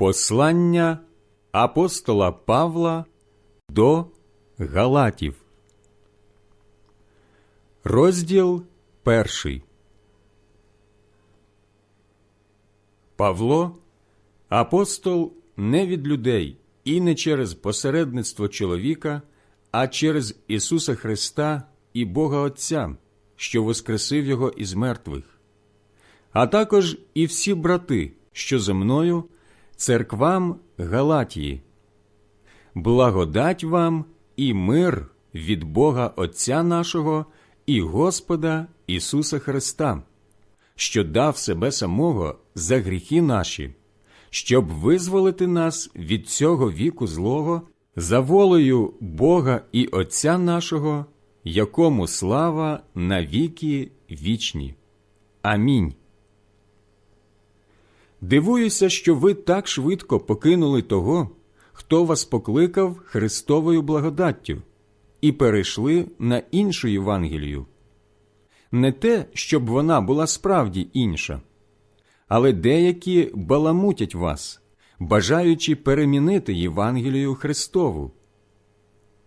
Послання апостола Павла до Галатів. Розділ перший. Павло, апостол не від людей і не через посередництво чоловіка, а через Ісуса Христа і Бога Отця, що воскресив Його із мертвих, а також і всі брати, що зо мною, церквам Галатії. Благодать вам і мир від Бога Отця нашого і Господа Ісуса Христа, що дав себе самого за гріхи наші, щоб визволити нас від цього віку злого за волею Бога і Отця нашого, якому слава на віки вічні. Амінь. Дивуюся, що ви так швидко покинули того, хто вас покликав Христовою благодаттю, і перейшли на іншу Євангелію. Не те, щоб вона була справді інша, але деякі баламутять вас, бажаючи перемінити Євангелію Христову.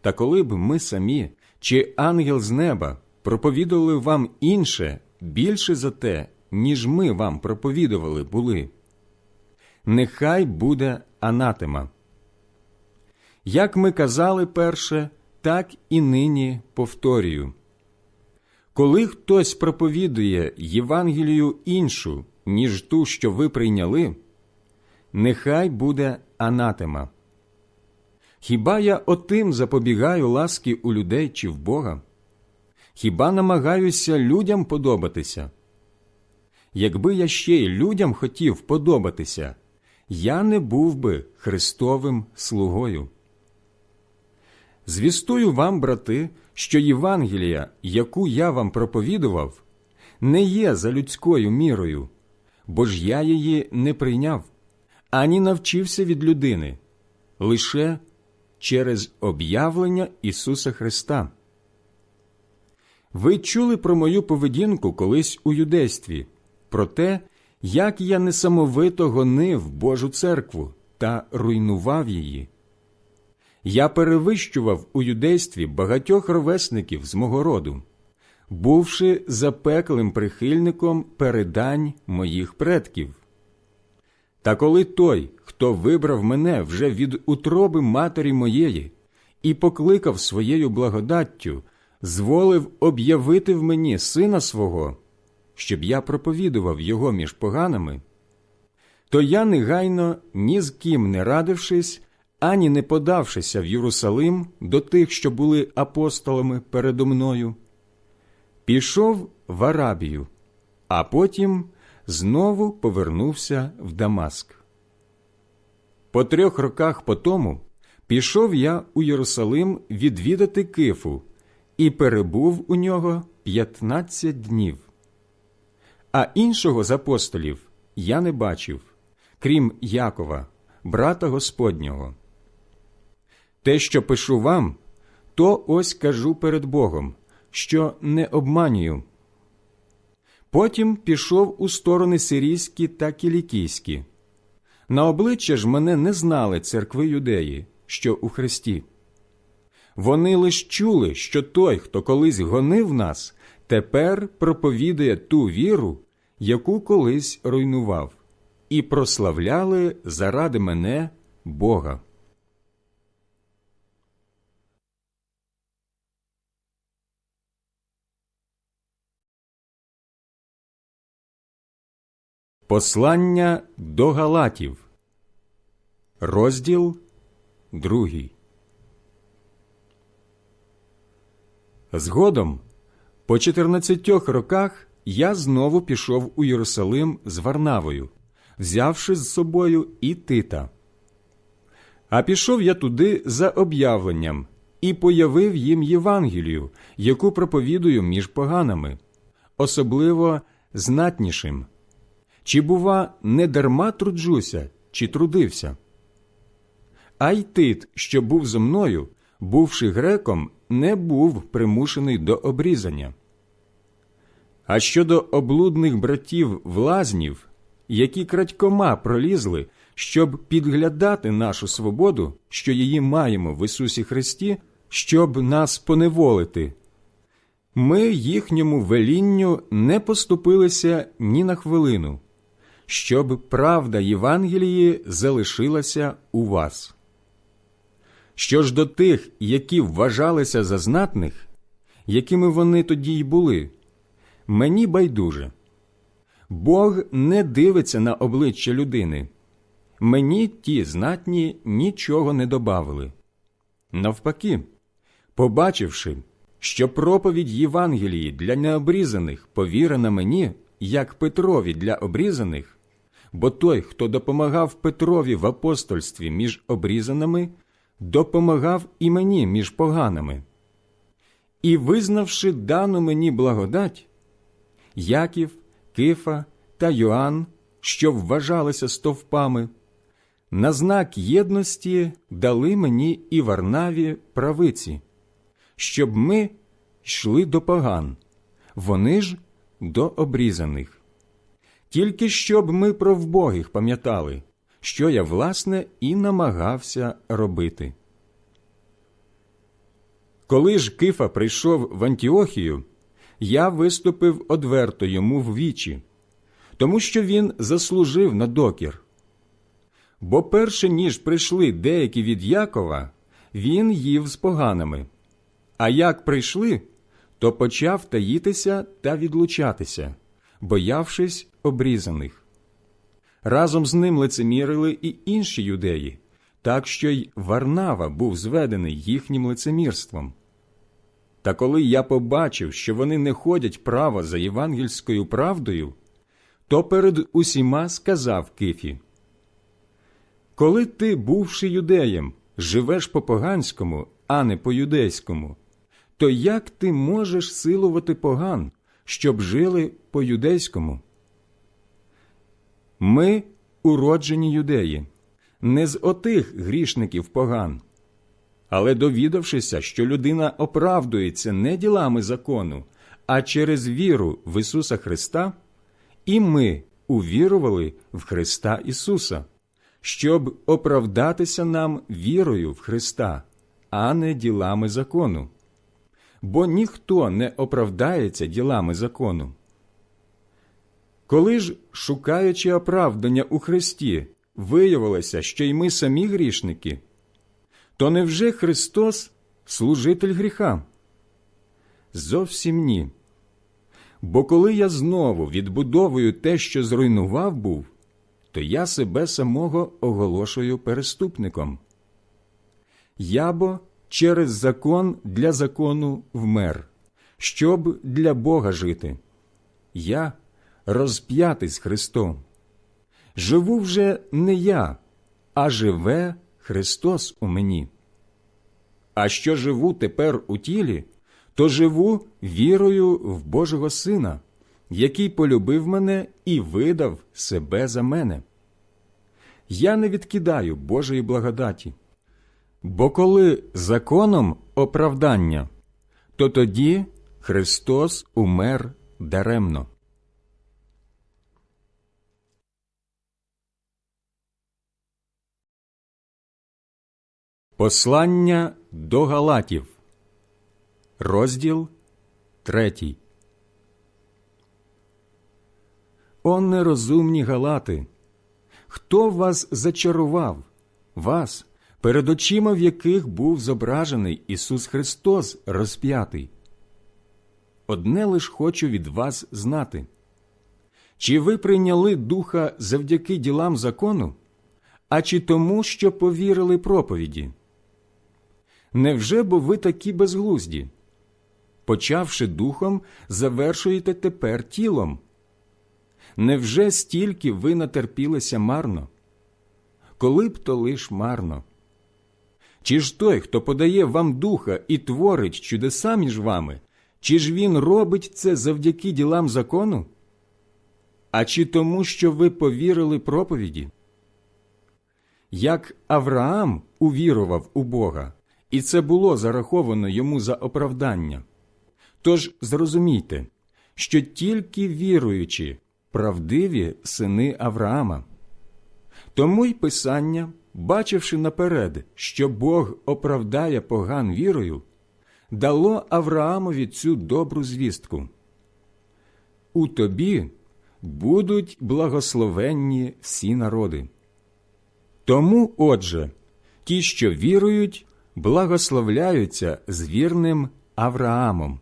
Та коли б ми самі чи ангел з неба проповідували вам інше більше за те, ніж ми вам проповідували були, нехай буде анатема. Як ми казали перше, так і нині повторюю. Коли хтось проповідує Євангелію іншу, ніж ту, що ви прийняли, нехай буде анатема. Хіба я отим запобігаю ласки у людей чи в Бога? Хіба намагаюся людям подобатися? Якби я ще й людям хотів подобатися, я не був би Христовим слугою. Звістую вам, брати, що Євангелія, яку я вам проповідував, не є за людською мірою, бо ж я її не прийняв, ані навчився від людини, лише через об'явлення Ісуса Христа. Ви чули про мою поведінку колись у юдействі, про те, як я несамовито гонив Божу церкву та руйнував її. Я перевищував у юдействі багатьох ровесників з мого роду, бувши запеклим прихильником передань моїх предків. Та коли той, хто вибрав мене вже від утроби матері моєї і покликав своєю благодаттю, зволив об'явити в мені сина свого, щоб я проповідував його між поганими, то я негайно, ні з ким не радившись, ані не подавшися в Єрусалим до тих, що були апостолами передо мною, пішов в Арабію, а потім знову повернувся в Дамаск. По трьох роках по тому пішов я у Єрусалим відвідати Кифу і перебув у нього п'ятнадцять днів. А іншого з апостолів я не бачив, крім Якова, брата Господнього. Те, що пишу вам, то ось кажу перед Богом, що не обманюю. Потім пішов у сторони сирійські та кілікійські. На обличчя ж мене не знали церкви юдеї, що у Христі. Вони лиш чули, що той, хто колись гонив нас, тепер проповідує ту віру, яку колись руйнував, і прославляли заради мене Бога. Послання до Галатів, розділ другий. Згодом, по чотирнадцятьох роках, я знову пішов у Єрусалим з Варнавою, взявши з собою і Тита. А пішов я туди за об'явленням і появив їм Євангелію, яку проповідую між поганами, особливо знатнішим. Чи, бува, не дарма труджуся, чи трудився? А й тит, що був зо мною, бувши греком, не був примушений до обрізання. А щодо облудних братів влазнів, які крадькома пролізли, щоб підглядати нашу свободу, що її маємо в Ісусі Христі, щоб нас поневолити. Ми їхньому велінню не поступилися ні на хвилину, щоб правда Євангелії залишилася у вас. Що ж до тих, які вважалися за знатних, якими вони тоді й були, мені байдуже. Бог не дивиться на обличчя людини. Мені ті знатні нічого не добавили. Навпаки, побачивши, що проповідь Євангелії для необрізаних повірена мені, як Петрові для обрізаних, бо той, хто допомагав Петрові в апостольстві між обрізаними, допомагав і мені між поганими. І, визнавши дану мені благодать, Яків, Кифа та Йоанн, що вважалися стовпами, на знак єдності дали мені і Варнаві правиці, щоб ми йшли до поган, вони ж до обрізаних. Тільки щоб ми про вбогих пам'ятали, що я, власне, і намагався робити. Коли ж Кифа прийшов в Антіохію, я виступив одверто йому в вічі, тому що він заслужив на докір. Бо перше ніж прийшли деякі від Якова, він їв з поганими. А як прийшли, то почав таїтися та відлучатися, боявшись обрізаних. Разом з ним лицемірили і інші юдеї, так що й Варнава був зведений їхнім лицемірством. Та коли я побачив, що вони не ходять право за євангельською правдою, то перед усіма сказав Кифі – коли ти, бувши юдеєм, живеш по поганському, а не по юдейському, то як ти можеш силувати поган, щоб жили по юдейському? Ми уроджені юдеї, не з отих грішників поган. Але довідавшися, що людина оправдується не ділами закону, а через віру в Ісуса Христа, і ми увірували в Христа Ісуса щоб оправдатися нам вірою в Христа, а не ділами закону. Бо ніхто не оправдається ділами закону. Коли ж, шукаючи оправдання у Христі, виявилося, що й ми самі грішники, то невже Христос служитель гріха? Зовсім ні. Бо коли я знову відбудовую те, що зруйнував був, то я себе самого оголошую переступником. Я бо через закон для закону вмер, щоб для Бога жити. Я розп'ятий з Христом. Живу вже не я, а живе Христос у мені. А що живу тепер у тілі, то живу вірою в Божого Сина який полюбив мене і видав себе за мене. Я не відкидаю Божої благодаті. Бо коли законом оправдання, то тоді Христос умер даремно. Послання до Галатів, розділ третій. О нерозумні галати! Хто вас зачарував, вас, перед очима в яких був зображений Ісус Христос розп'ятий? Одне лиш хочу від вас знати. Чи ви прийняли духа завдяки ділам закону, а чи тому, що повірили проповіді? Невже бо ви такі безглузді? Почавши духом, завершуєте тепер тілом? Невже стільки ви натерпілися марно? Коли б то лиш марно? Чи ж той, хто подає вам духа і творить чудеса між вами, чи ж він робить це завдяки ділам закону? А чи тому, що ви повірили проповіді? Як Авраам увірував у Бога, і це було зараховано йому за оправдання. Тож зрозумійте, що тільки віруючи правдиві сини Авраама. Тому й Писання, бачивши наперед, що Бог оправдає поган вірою, дало Авраамові цю добру звістку. У тобі будуть благословенні всі народи. Тому, отже, ті, що вірують, благословляються з вірним Авраамом.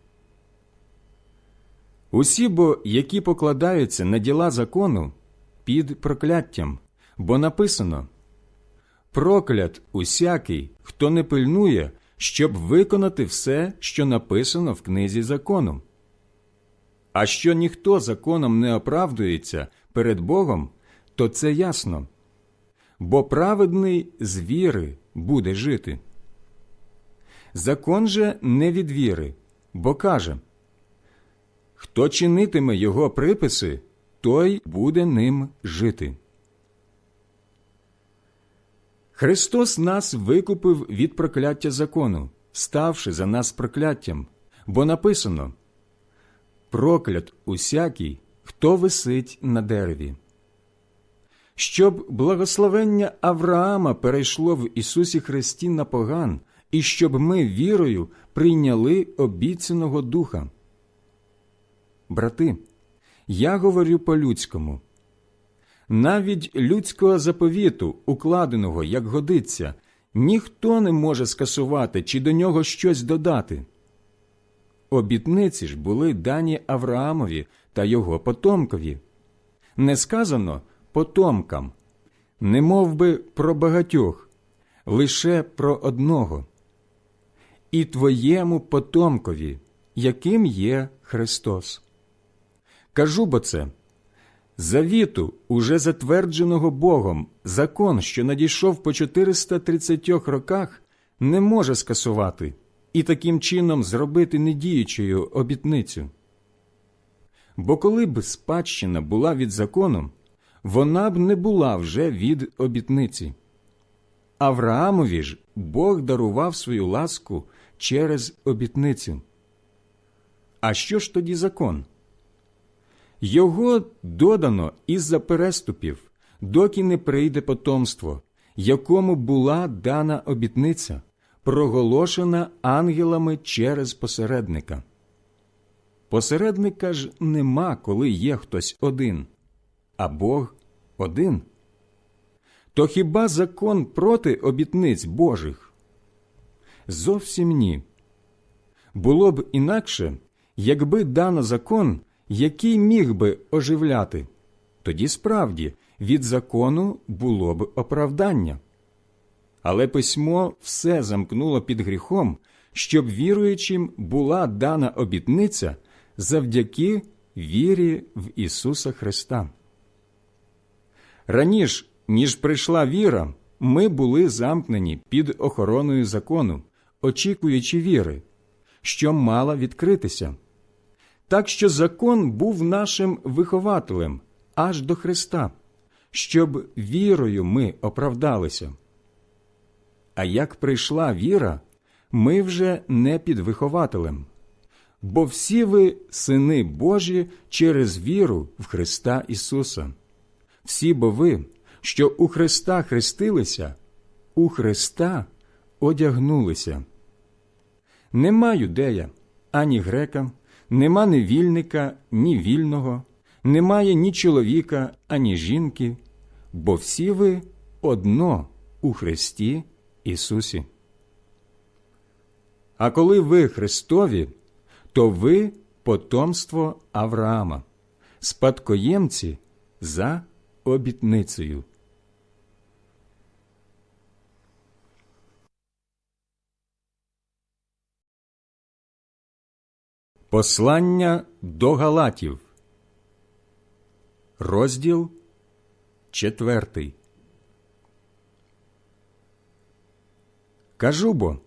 Усі бо, які покладаються на діла закону, під прокляттям, бо написано Проклят усякий, хто не пильнує, щоб виконати все, що написано в книзі закону. А що ніхто законом не оправдується перед Богом, то це ясно, бо праведний з віри буде жити. Закон же не від віри, бо каже Хто чинитиме його приписи, той буде ним жити. Христос нас викупив від прокляття закону, ставши за нас прокляттям, бо написано Проклят усякий, хто висить на дереві. Щоб благословення Авраама перейшло в Ісусі Христі на поган, і щоб ми вірою прийняли обіцяного Духа. Брати, я говорю по-людському. Навіть людського заповіту, укладеного, як годиться, ніхто не може скасувати чи до нього щось додати. Обітниці ж були дані Авраамові та його потомкові. Не сказано потомкам, не мов би про багатьох, лише про одного. І твоєму потомкові, яким є Христос. Кажу бо це завіту, уже затвердженого Богом, закон, що надійшов по 430 роках, не може скасувати і таким чином зробити недіючою обітницю. Бо коли б спадщина була від закону, вона б не була вже від обітниці. Авраамові ж Бог дарував свою ласку через обітницю. А що ж тоді закон? Його додано із-за переступів, доки не прийде потомство, якому була дана обітниця, проголошена ангелами через посередника. Посередника ж нема, коли є хтось один, а Бог один. То хіба закон проти обітниць Божих? Зовсім ні. Було б інакше, якби дано закон який міг би оживляти, тоді справді від закону було б оправдання. Але письмо все замкнуло під гріхом, щоб віруючим була дана обітниця завдяки вірі в Ісуса Христа. Раніше, ніж прийшла віра, ми були замкнені під охороною закону, очікуючи віри, що мала відкритися. Так що закон був нашим вихователем аж до Христа, щоб вірою ми оправдалися. А як прийшла віра, ми вже не під вихователем, бо всі ви сини Божі через віру в Христа Ісуса, всі бо ви, що у Христа хрестилися, у Христа одягнулися. Нема юдея ані грека нема ні вільника, ні вільного, немає ні чоловіка, ані жінки, бо всі ви одно у Христі Ісусі. А коли ви Христові, то ви потомство Авраама, спадкоємці за обітницею. Послання до Галатів, розділ четвертий. Кажу бо,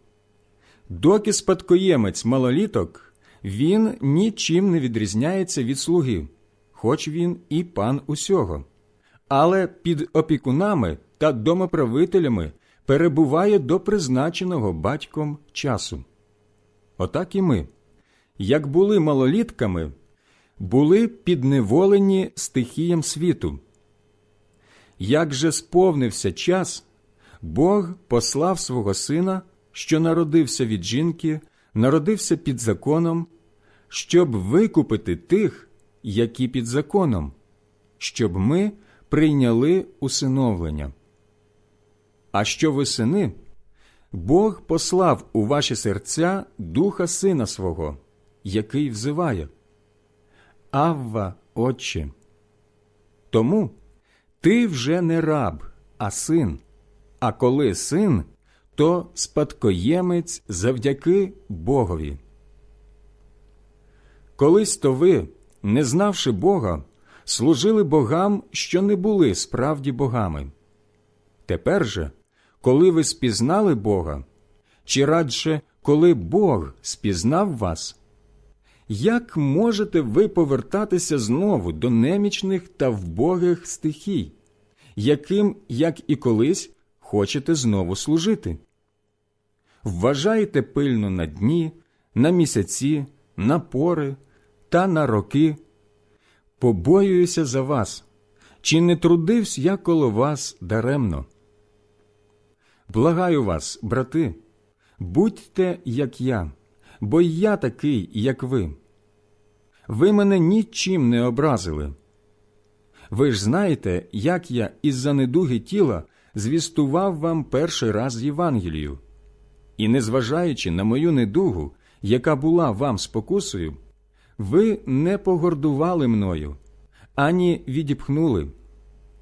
доки спадкоємець малоліток, він нічим не відрізняється від слуги, хоч він і пан усього, але під опікунами та домоправителями перебуває до призначеного батьком часу. Отак і ми як були малолітками, були підневолені стихіям світу. як же сповнився час, Бог послав свого сина, що народився від жінки, народився під законом, щоб викупити тих, які під законом, щоб ми прийняли усиновлення. А що ви сини? Бог послав у ваші серця духа сина свого, який взиває. Авва, Отче. Тому ти вже не раб, а син, а коли син, то спадкоємець завдяки Богові. Колись то ви, не знавши Бога, служили богам, що не були справді богами. Тепер же, коли ви спізнали Бога, чи радше, коли Бог спізнав вас, як можете ви повертатися знову до немічних та вбогих стихій, яким, як і колись, хочете знову служити? Вважайте пильно на дні, на місяці, на пори та на роки. Побоююся за вас, чи не трудився я коло вас даремно? Благаю вас, брати, будьте, як я, бо й я такий, як ви. Ви мене нічим не образили. Ви ж знаєте, як я із-за недуги тіла звістував вам перший раз Євангелію. І, незважаючи на мою недугу, яка була вам спокусою, ви не погордували мною, ані відіпхнули,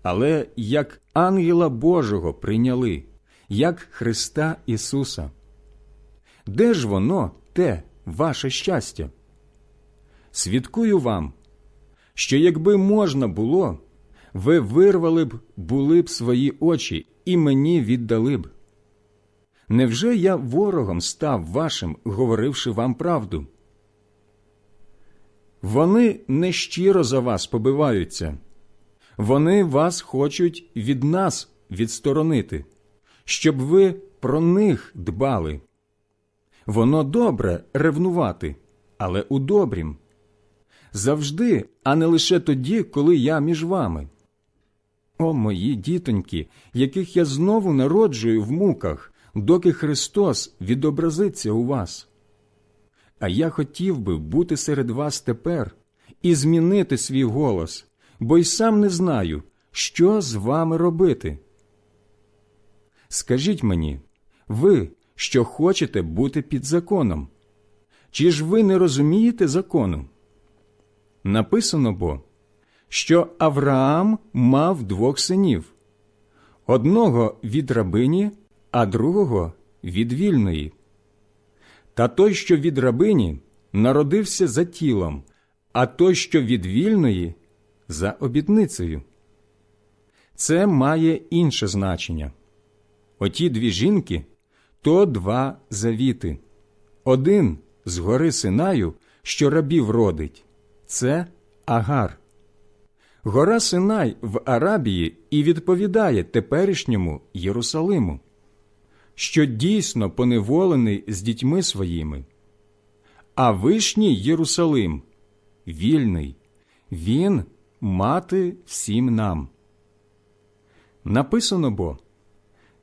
але як ангела Божого прийняли, як Христа Ісуса. Де ж воно, те, ваше щастя? Свідкую вам, що якби можна було, ви вирвали б були б свої очі і мені віддали б. Невже я ворогом став вашим, говоривши вам правду? Вони нещиро за вас побиваються, вони вас хочуть від нас відсторонити, щоб ви про них дбали. Воно добре ревнувати, але у добрім. Завжди, а не лише тоді, коли я між вами. О, мої дітоньки, яких я знову народжую в муках, доки Христос відобразиться у вас. А я хотів би бути серед вас тепер і змінити свій голос, бо й сам не знаю, що з вами робити. Скажіть мені, ви, що хочете бути під законом, чи ж ви не розумієте закону? Написано бо, що Авраам мав двох синів одного від рабині, а другого від вільної. Та той, що від рабині, народився за тілом, а той, що від вільної, за обітницею. Це має інше значення. Оті дві жінки то два завіти. Один з гори Синаю, що рабів родить, це Агар. Гора Синай в Арабії і відповідає теперішньому Єрусалиму, що дійсно поневолений з дітьми своїми. А вишній Єрусалим вільний, він мати всім нам. Написано бо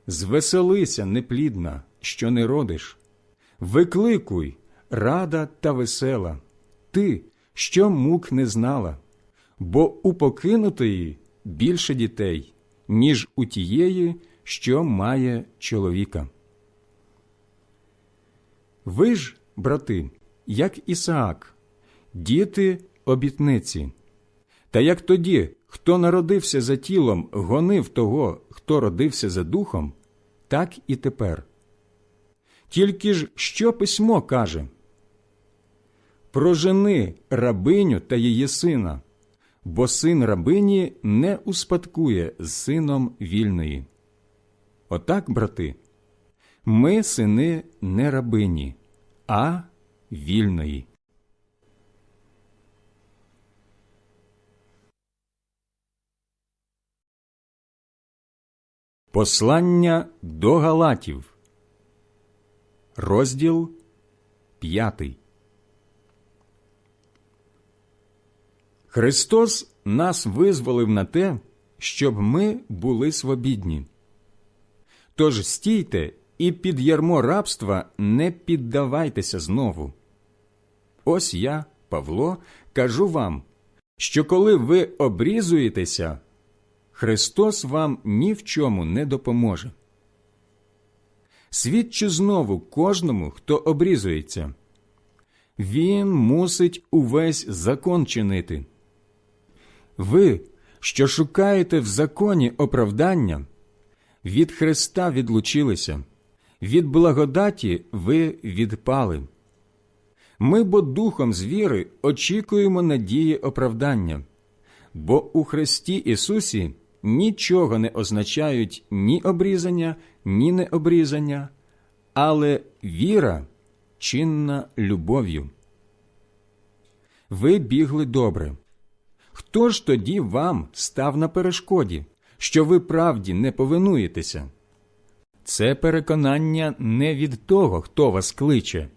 Звеселися, неплідна, що не родиш, викликуй, рада та весела, ти, що мук не знала, бо у покинутої більше дітей, ніж у тієї, що має чоловіка. Ви ж, брати, як Ісаак, діти обітниці, та як тоді, хто народився за тілом, гонив того, хто родився за духом, так і тепер. Тільки ж що письмо каже? Прожени рабиню та її сина, бо син рабині не успадкує з сином вільної. Отак, брати, ми сини не рабині, а вільної. Послання до Галатів, розділ п'ятий. Христос нас визволив на те, щоб ми були свобідні. Тож стійте і під ярмо рабства не піддавайтеся знову. Ось я, Павло, кажу вам, що коли ви обрізуєтеся, Христос вам ні в чому не допоможе. Свідчу знову кожному, хто обрізується. Він мусить увесь закон чинити. Ви, що шукаєте в законі оправдання, від Христа відлучилися, від благодаті ви відпали. Ми бо духом з віри очікуємо надії оправдання, бо у Христі Ісусі нічого не означають ні обрізання, ні необрізання, але віра чинна любов'ю. Ви бігли добре. Хто ж тоді вам став на перешкоді, що ви правді не повинуєтеся? Це переконання не від того, хто вас кличе.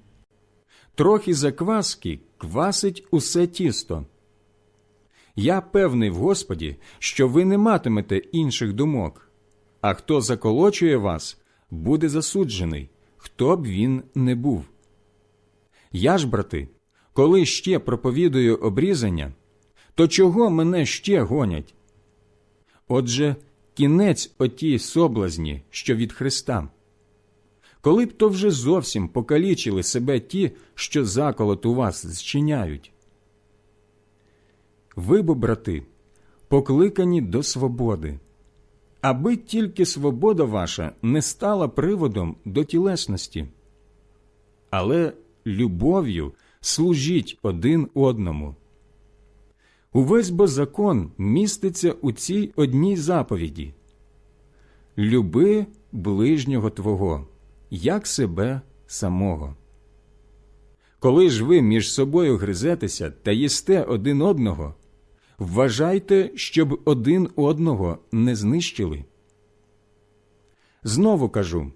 Трохи закваски квасить усе тісто. Я певний в Господі, що ви не матимете інших думок, а хто заколочує вас, буде засуджений, хто б він не був. Я ж, брати, коли ще проповідую обрізання, то чого мене ще гонять? Отже, кінець отій соблазні, що від Христа. Коли б то вже зовсім покалічили себе ті, що заколот у вас зчиняють. Ви бо, брати, покликані до свободи, аби тільки свобода ваша не стала приводом до тілесності, але любов'ю служіть один одному. Увесь бо закон міститься у цій одній заповіді Люби ближнього Твого, як себе самого. Коли ж ви між собою гризетеся та їсте один одного, вважайте, щоб один одного не знищили. Знову кажу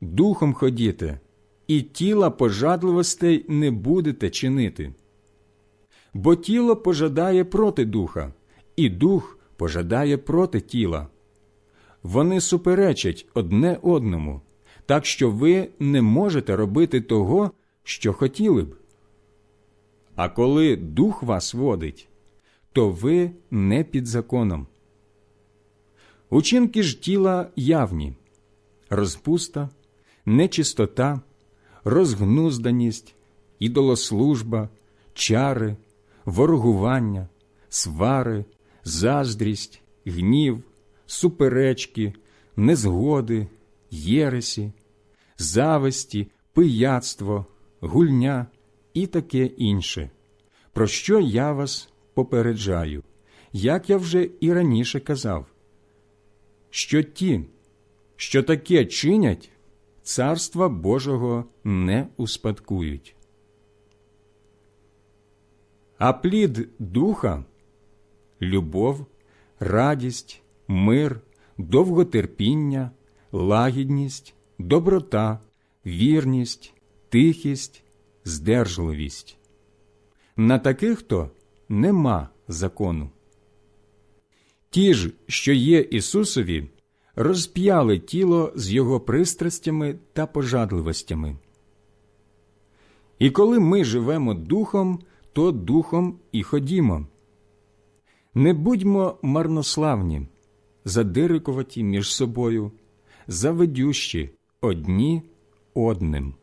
духом ходіте, і тіла пожадливостей не будете чинити. Бо тіло пожадає проти духа, і дух пожадає проти тіла. Вони суперечать одне одному, так що ви не можете робити того, що хотіли б. А коли дух вас водить, то ви не під законом. Учинки ж тіла явні розпуста, нечистота, розгнузданість, ідолослужба, чари, ворогування, свари, заздрість, гнів, суперечки, незгоди, єресі, зависті, пияцтво, гульня і таке інше, про що я вас попереджаю, як я вже і раніше казав, що ті, що таке чинять, царства Божого не успадкують. А плід духа любов, радість, мир, довготерпіння, лагідність, доброта, вірність, тихість, здержливість. На таких то нема закону. Ті ж, що є Ісусові, розп'яли тіло з його пристрастями та пожадливостями. І коли ми живемо духом, то духом і ходімо. Не будьмо марнославні, задирикуваті між собою, заведющі одні одним.